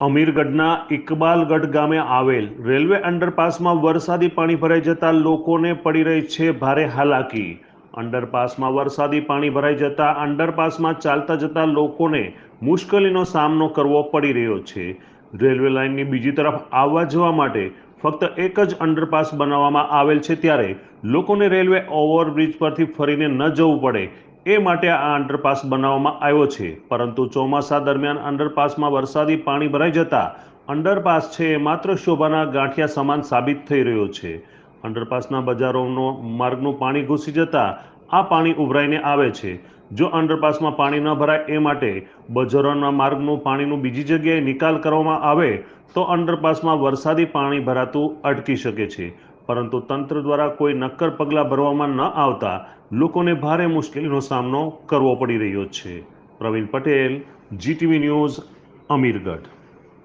અમીરગઢના ઇકબાલગઢ ગામે આવેલ રેલવે અંડરપાસમાં વરસાદી પાણી ભરાઈ જતા લોકોને પડી રહી છે ભારે હાલાકી. અંડરપાસમાં વરસાદી પાણી ભરાઈ જતા અંડરપાસમાં ચાલતા જતા લોકોને મુશ્કેલીનો સામનો કરવો પડી રહ્યો છે. રેલવે લાઇનની બીજી તરફ આવવા જવા માટે ફક્ત એક જ અંડરપાસ બનાવવામાં આવેલ છે ત્યારે લોકોને રેલવે ઓવરબ્રિજ પરથી ફરીને ન જવું પડે એ માટે આ અંડરપાસ બનાવવામાં આવ્યો છે. પરંતુ ચોમાસા દરમિયાન અંડરપાસમાં વરસાદી પાણી ભરાઈ જતા અંડરપાસ છે એ માત્ર શોભાના ગાંઠિયા સમાન સાબિત થઈ રહ્યો છે. અંડરપાસના બજારોનો માર્ગનું પાણી ઘૂસી જતા આ પાણી ઉભરાઈને આવે છે. જો અંડરપાસમાં પાણી ન ભરાય એ માટે બજારોના માર્ગનું પાણીનું બીજી જગ્યાએ નિકાલ કરવામાં આવે તો અંડરપાસમાં વરસાદી પાણી ભરાતું અટકી શકે છે. પરંતુ તંત્ર દ્વારા કોઈ નક્કર પગલાં ભરવામાં ન આવતા લોકોને ભારે મુશ્કેલીનો સામનો કરવો પડી રહ્યો છે. Pravin Patel GTV news Amirgadh.